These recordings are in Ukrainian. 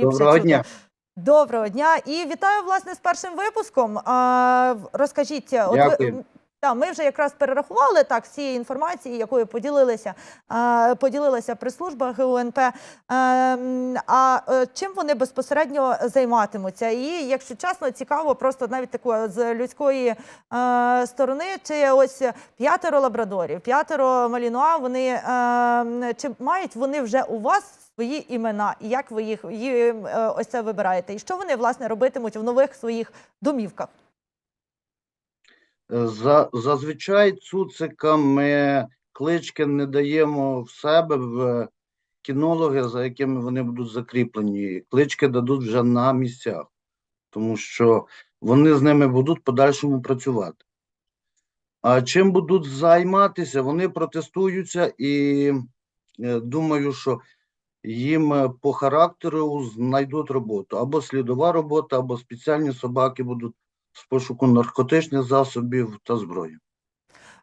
Доброго дня. Доброго дня і вітаю власне з першим випуском. А, розкажіть, от ви- та, ми вже якраз перерахували так всі інформації, якою поділилися, а, поділилася прес-служба ГУНП. А, а е, чим вони безпосередньо займатимуться? І якщо чесно, цікаво, просто навіть такої з людської е, сторони, чи ось п'ятеро лабрадорів, п'ятеро малінуа, вони е, м, чи мають вони вже у вас свої імена, і як ви їх е, ось це вибираєте? І що вони власне робитимуть в нових своїх домівках? Е, За, зазвичай цуцикам ми клички не даємо в себе в кінологи, за якими вони будуть закріплені. Клички дадуть вже на місцях, тому що вони з ними будуть подальшому працювати. А чим будуть займатися, вони протестуються і е, думаю, що їм е, по характеру знайдуть роботу. Або слідова робота, або спеціальні собаки будуть з пошуку наркотичних засобів та зброї.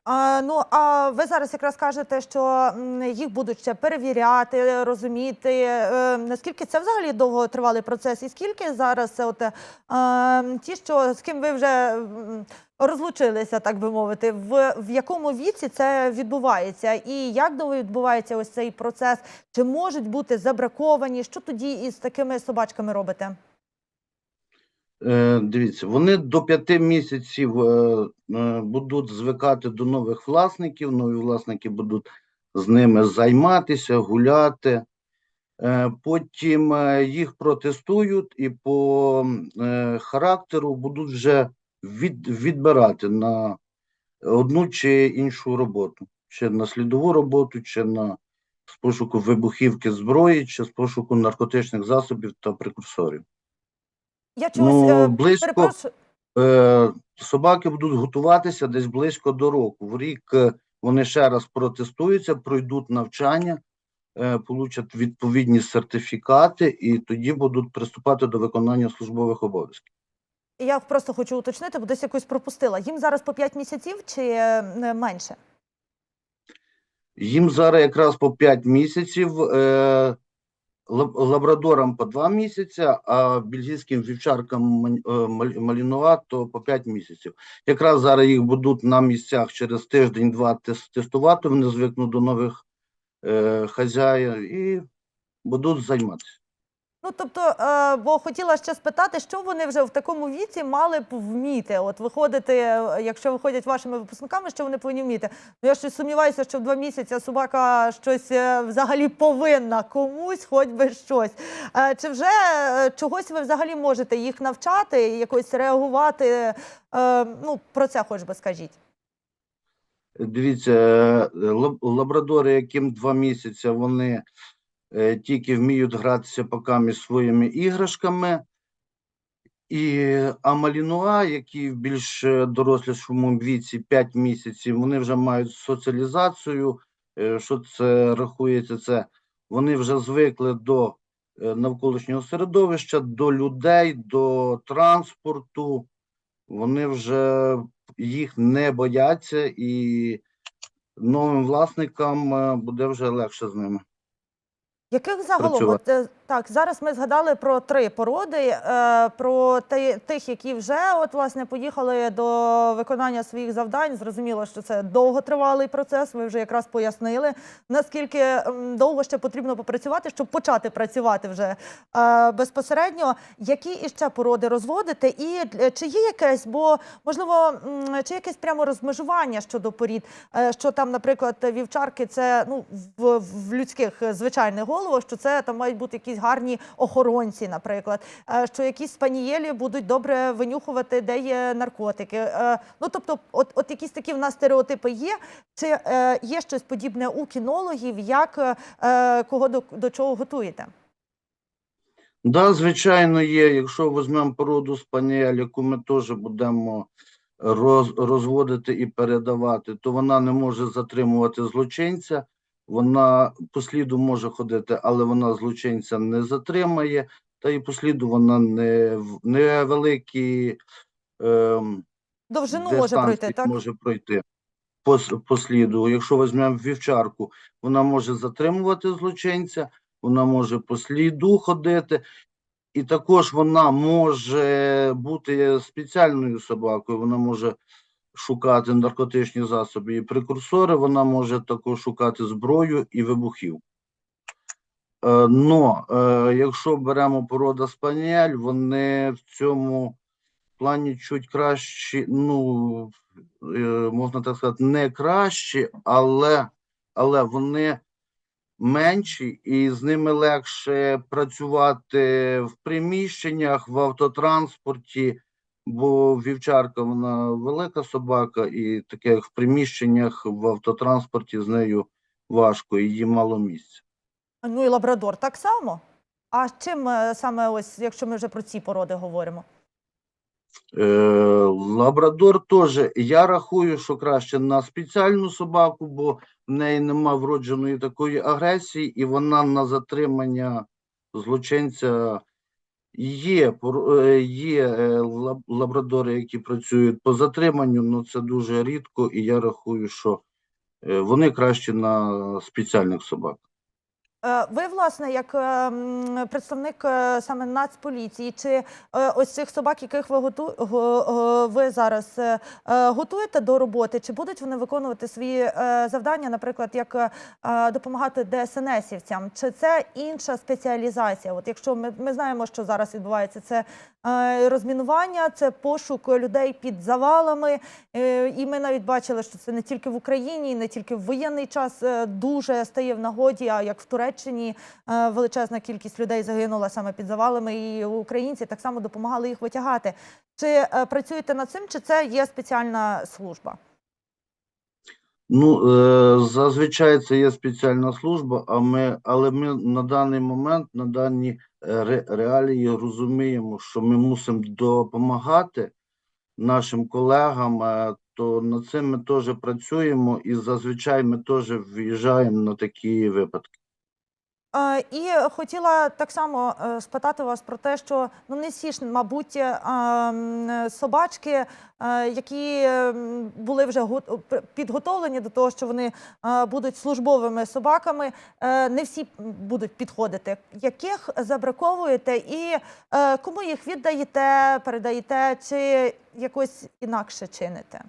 А, ну а ви зараз якраз кажете, що їх будуть ще перевіряти, розуміти. Е, наскільки це взагалі довготривалий процес, і скільки зараз от, е, ті, що з ким ви вже розлучилися, так би мовити, в, в якому віці це відбувається, і як довго відбувається ось цей процес? Чи можуть бути забраковані? Що тоді із такими собачками робите? Е, дивіться, вони до п'яти місяців е, е, будуть звикати до нових власників. Нові власники будуть з ними займатися, гуляти. Потім їх протестують і по характеру будуть вже від, відбирати на одну чи іншу роботу, чи на слідову роботу, чи на з пошуку вибухівки зброї, чи з пошуку наркотичних засобів та прекурсорів. Я чогось Ну, е, близько. Е, собаки будуть готуватися десь близько до року. В рік е, вони ще раз протестуються, пройдуть навчання, е, получать відповідні сертифікати і тоді будуть приступати до виконання службових обов'язків. Я просто хочу уточнити, бо десь якось пропустила. Їм зараз по 5 місяців чи е, менше? Їм зараз якраз по 5 місяців, е, лабрадорам по два місяці, а бельгійським вівчаркам е, малінуа то по п'ять місяців. Якраз зараз їх будуть на місцях через тиждень-два тестувати, вони звикнуть до нових е, хазяїв і будуть займатися. Ну тобто, е, бо хотіла ще спитати, що вони вже в такому віці мали б вміти. От виходити, е, якщо виходять вашими випускниками, що вони повинні вміти. Ну я щось сумніваюся, що в два місяці собака щось е, взагалі повинна комусь, хоч би щось. Чи вже чогось ви взагалі можете їх навчати, якось реагувати? Ну про це хоч би скажіть. Дивіться, лабрадори, яким два місяці, вони тільки вміють гратися поки своїми іграшками. І а малінуа, які в більш е, дорослішому віці 5 місяців, вони вже мають соціалізацію. Е, Що це рахується? Це вони вже звикли до е, навколишнього середовища, до людей, до транспорту. Вони вже їх не бояться, і новим власникам е, буде вже легше з ними. Яких загалом от, е, так зараз ми згадали про три породи, е, про те- тих, які вже от власне поїхали до виконання своїх завдань. Зрозуміло, що це довготривалий процес. Ви вже якраз пояснили, наскільки довго ще потрібно попрацювати, щоб почати працювати вже е, безпосередньо. Які іще породи розводите, і чи є якесь, бо можливо, чи якесь прямо розмежування щодо порід, що там, наприклад, вівчарки, це ну в, в людських звичайних головах, що це там мають бути якісь гарні охоронці, наприклад, Е, що якісь спанієлі будуть добре винюхувати, де є наркотики. Е, Ну тобто, от, от якісь такі в нас стереотипи є. Чи е, є щось подібне у кінологів, як кого до, до чого готуєте? Да, звичайно, є. Якщо візьмемо породу спаніель, яку ми теж будемо роз, розводити і передавати, то вона не може затримувати злочинця. Вона по сліду може ходити, але вона злочинця не затримає, та і по сліду вона не, невеликі ем, Довжину може пройти, так? може пройти по, по сліду. Якщо візьмемо вівчарку, вона може затримувати злочинця, вона може по сліду ходити. і також вона може бути спеціальною собакою, вона може шукати наркотичні засоби і прекурсори, вона може також шукати зброю і вибухів. Е, Но е, якщо беремо порода спаніель, вони в цьому плані чуть кращі, ну, е, можна так сказати, не кращі, але, але вони менші і з ними легше працювати в приміщеннях, в автотранспорті, бо вівчарка вона велика собака, і таке як в приміщеннях в автотранспорті з нею важко, її мало місця. Ну і лабрадор так само. А чим е, саме ось, якщо ми вже про ці породи говоримо? Е, Лабрадор теж я рахую, що краще на спеціальну собаку, бо в неї нема вродженої такої агресії, і вона на затримання злочинця є. е, Є е, лабрадори, які працюють по затриманню, але це дуже рідко, і я рахую, що е, вони краще на спеціальних собак. Е, Ви, власне, як е, представник е, саме Нацполіції, чи ось цих собак, яких ви готу... го- го- ви зараз готуєте до роботи, чи будуть вони виконувати свої завдання, наприклад, як допомагати ДСНСівцям? Чи це інша спеціалізація? От якщо ми, ми знаємо, що зараз відбувається, це розмінування, це пошук людей під завалами. І ми навіть бачили, що це не тільки в Україні, не тільки в воєнний час дуже стає в нагоді. А як в Туреччині е, величезна кількість людей загинула саме під завалами, і українці так само допомагали їх витягати. Чи е, працюєте над цим, чи це є спеціальна служба? Ну, е, зазвичай це є спеціальна служба, а ми, але ми на даний момент, на дані ре, реалії розуміємо, що ми мусимо допомагати нашим колегам, то над цим ми теж працюємо і зазвичай ми теж виїжджаємо на такі випадки. Е, І хотіла так само е, спитати вас про те, що ну не всі ж, мабуть, е, собачки, які були вже го- підготовлені до того, що вони будуть службовими собаками, не всі будуть підходити. Яких забраковуєте і кому їх віддаєте, передаєте, чи якось інакше чините?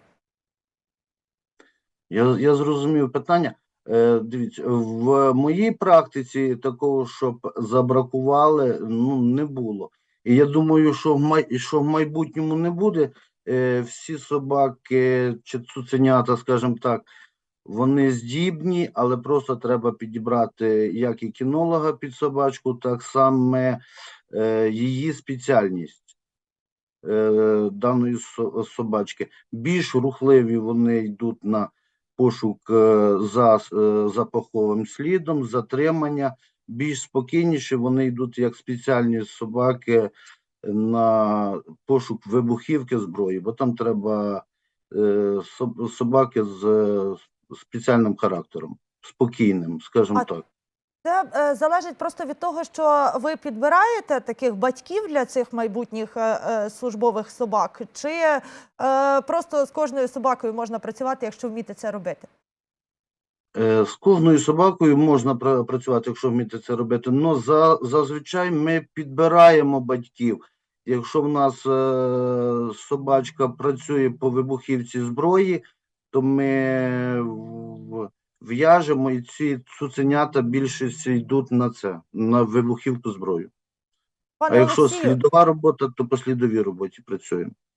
Я, я зрозумів питання. Е, дивіться, в моїй практиці такого, щоб забракували, ну не було. І я думаю, що в май, що в майбутньому не буде. Е, всі собаки чи цуценята, скажімо так, вони здібні, але просто треба підібрати як і кінолога під собачку, так само е, її спеціальність даної собачки. Більш рухливі вони йдуть на пошук е, за е, запаховим слідом, затримання. Більш спокійніше вони йдуть як спеціальні собаки на пошук вибухівки зброї, бо там треба е, собаки з спеціальним характером, спокійним, скажімо А так. Це е, залежить просто від того, що ви підбираєте таких батьків для цих майбутніх е, е, службових собак, чи е, просто з кожною собакою можна працювати, якщо вміти це робити? Е, З кожною собакою можна працювати, якщо вміти це робити. але за, зазвичай ми підбираємо батьків. Якщо в нас е, собачка працює по вибухівці зброї, то ми в- в'яжемо і ці цуценята більшість йдуть на це, на вибухівку зброю. А якщо Олексію, слідова робота, то по слідовій роботі працюємо.